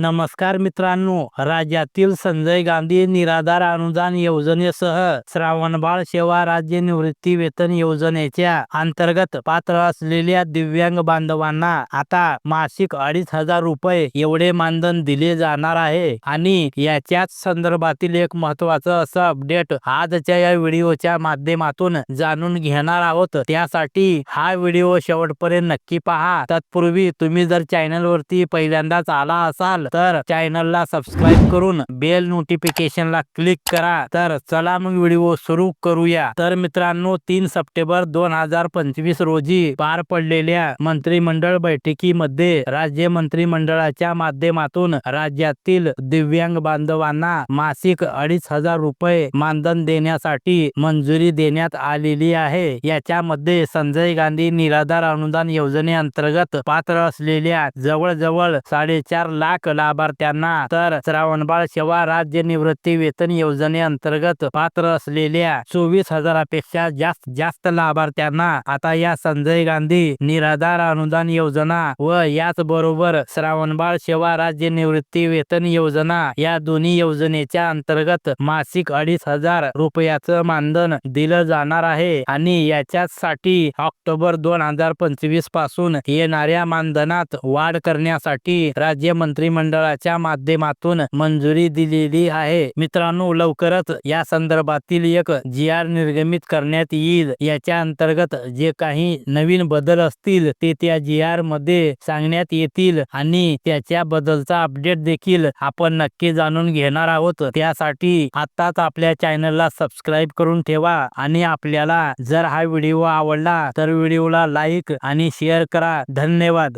नमस्कार मित्रांनो राज्यातील संजय गांधी निराधार अनुदान योजनेसह श्रावणबाळ सेवा राज्य निवृत्ती वेतन योजनेच्या अंतर्गत पात्र असलेल्या दिव्यांग बांधवांना आता मासिक अडीच हजार रुपये एवढे मानधन दिले जाणार आहे. आणि याच्याच संदर्भातील एक महत्वाचं असं अपडेट आजच्या या व्हिडिओच्या माध्यमातून जाणून घेणार आहोत. त्यासाठी हा व्हिडिओ शेवटपर्यंत नक्की पहा. तत्पूर्वी तुम्ही जर चॅनल वरती पहिल्यांदाच आला असाल तर चॅनलला सबस्क्राईब करून बेल नोटिफिकेशनला क्लिक करा. तर चला मग व्हिडिओ सुरू करूया. तर मित्रांनो तीन सप्टेंबर दोन हजार पंचवीस रोजी पार पडलेल्या मंत्रिमंडळ बैठकीमध्ये राज्य मंत्रिमंडळाच्या माध्यमातून राज्यातील दिव्यांग बांधवांना मासिक अडीच हजार रुपये मानधन देण्यासाठी मंजुरी देण्यात आलेली आहे. याच्यामध्ये संजय गांधी निराधार अनुदान योजनेअंतर्गत पात्र असलेल्या जवळजवळ साडेचार लाख लाभार्थ्यांना तर श्रावणबाळ सेवा राज्य निवृत्ती वेतन योजनेअंतर्गत पात्र असलेल्या चोवीस हजारापेक्षा जास्त जास्त लाभार्थ्यांना आता या संजय गांधी निराधार अनुदान योजना व याच बरोबर श्रावणबाळ सेवा राज्य निवृत्ती वेतन योजना या दोन्ही योजनेच्या अंतर्गत मासिक अडीच हजार रुपयाचं मानधन दिलं जाणार आहे आणि याच्यासाठी ऑक्टोबर दोन हजार पंचवीसपासून येणाऱ्या मानधनात वाढ करण्यासाठी राज्य मंडळाच्या माध्यमातून मंजुरी दिलेली आहे. मित्रांनो लवकरच या संदर्भातील एक जी आर निर्गमित करण्यात येईल. याच्या अंतर्गत जे काही नवीन बदल असतील ते त्या जी आरमध्ये सांगण्यात येतील आणि त्याच्या बदलचा अपडेट देखील आपण नक्की जाणून घेणार आहोत. त्यासाठी आताच आपल्या चॅनलला सबस्क्राईब करून ठेवा आणि आपल्याला जर हा व्हिडिओ आवडला तर व्हिडिओला लाईक आणि शेअर करा. धन्यवाद.